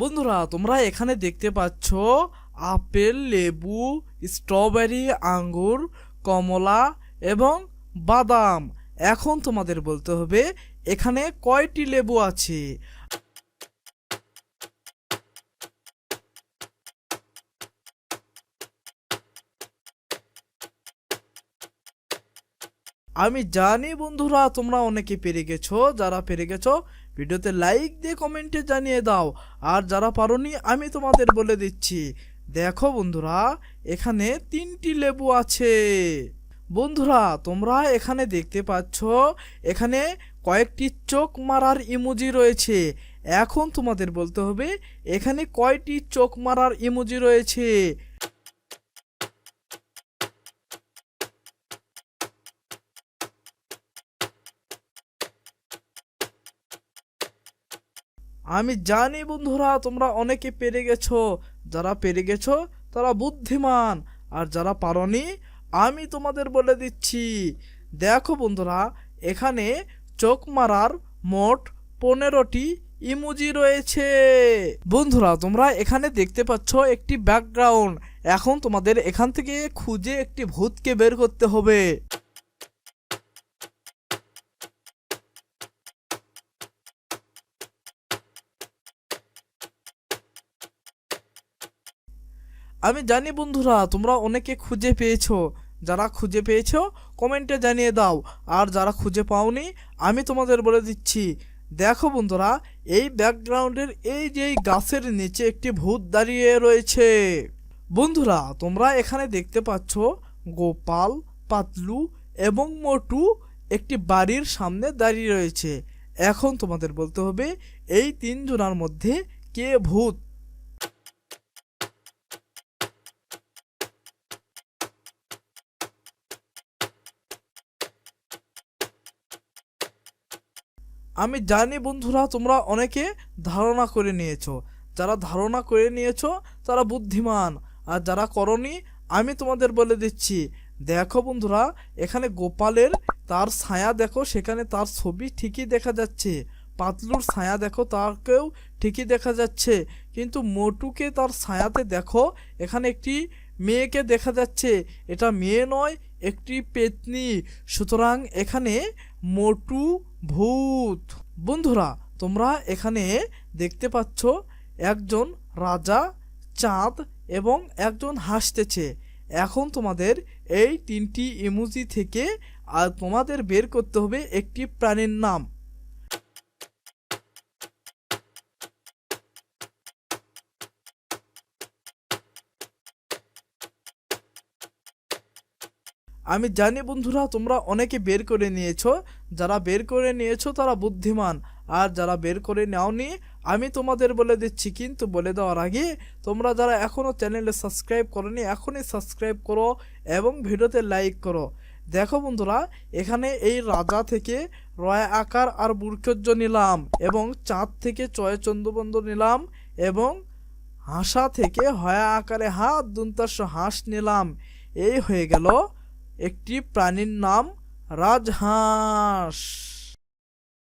বন্ধুরা, তোমরা এখানে দেখতে পাচ্ছ আপেল, লেবু, স্ট্রবেরি, আঙ্গুর, কমলা এবং বাদাম। এখন তোমাদের বলতে হবে, এখানে কয়টি লেবু আছে? আমি জানি বন্ধুরা, তোমরা অনেকে পেরে গেছো, যারা পেরে গেছো ভিডিওতে লাইক দিয়ে কমেন্টে জানিয়ে দাও। আর যারা পারোনি, আমি তোমাদের বলে দিচ্ছি। দেখো বন্ধুরা, এখানে তিনটি লেবু আছে। বন্ধুরা, তোমরা এখানে দেখতে পাচ্ছ, এখানে কয়েকটি চোখ মারার ইমোজি রয়েছে। এখন তোমাদের বলতে হবে, এখানে কয়টি চোখ মারার ইমোজি রয়েছে? আমি জানি বন্ধুরা, তোমরা অনেকে পেরে গেছো। যারা পেরে গেছো, তারা বুদ্ধিমান। আর যারা পারনি, আমি তোমাদের বলে দিচ্ছি। দেখো বন্ধুরা, এখানে চোখ মারার মোট পনেরোটি ইমোজি রয়েছে। বন্ধুরা, তোমরা এখানে দেখতে পাচ্ছ একটি ব্যাকগ্রাউন্ড। এখন তোমাদের এখান থেকে খুঁজে একটি ভূতকে বের করতে হবে। আমি জানি বন্ধুরা, তোমরা অনেকে খুঁজে পেয়েছ। যারা খুঁজে পেয়েছ, কমেন্টে জানিয়ে দাও। আর যারা খুঁজে পাওনি, আমি তোমাদের বলে দিচ্ছি, দেখো বন্ধুরা, এই ব্যাকগ্রাউন্ডের এই যে গাছের নিচে একটি ভূত দাঁড়িয়ে রয়েছে। বন্ধুরা, তোমরা এখানে দেখতে পাচ্ছ গোপাল, পাতলু এবং মোটু একটি বাড়ির সামনে দাঁড়িয়ে রয়েছে। এখন তোমাদের বলতে হবে, এই তিনজনার মধ্যে কে ভূত? আমি জানি বন্ধুরা, তোমরা অনেকে ধারণা করে নিয়েছো। যারা ধারণা করে নিয়েছো, তারা বুদ্ধিমান। আর যারা করনি, আমি তোমাদের বলে দিচ্ছি, দেখো বন্ধুরা, এখানে গোপালের তার ছায়া দেখো, সেখানে তার ছবি ঠিকই দেখা যাচ্ছে। পাতলুর ছায়া দেখো, তাকেও ঠিকই দেখা যাচ্ছে। কিন্তু মোটুকে তার ছায়াতে দেখো, এখানে একটি মেয়েকে দেখা যাচ্ছে। এটা মেয়ে নয়, একটি পেতনি। সুতরাং এখানে মোটু ভূত। বন্ধুরা, তোমরা এখানে দেখতে পাচ্ছ একজন রাজা চাঁদ এবং একজন হাসতেছে। এখন তোমাদের এই তিনটি ইমোজি থেকে আর তোমাদের বের করতে হবে একটি প্রাণীর নাম। আমি জানি বন্ধুরা, তোমরা অনেকে বের করে নিয়েছো। যারা বের করে নিয়েছো তারা বুদ্ধিমান, আর যারা বের করে নাওনি, আমি তোমাদের বলে দিচ্ছি, কিন্তু বলে দেওয়ার আগে তোমরা যারা এখনও চ্যানেলে সাবস্ক্রাইব করনি, এখনই সাবস্ক্রাইব করো এবং ভিডিওতে লাইক করো। দেখো বন্ধুরা, এখানে এই রাজা থেকে রয় আকার আর বুর্কজ্য নিলাম এবং চাঁদ থেকে চয় চন্দ্রবন্ধ নিলাম এবং হাসা থেকে হয়া আকারে হাত, দুন্তাস হাঁস নিলাম। এই হয়ে গেল একটি প্রাণীর নাম রাজহাঁস।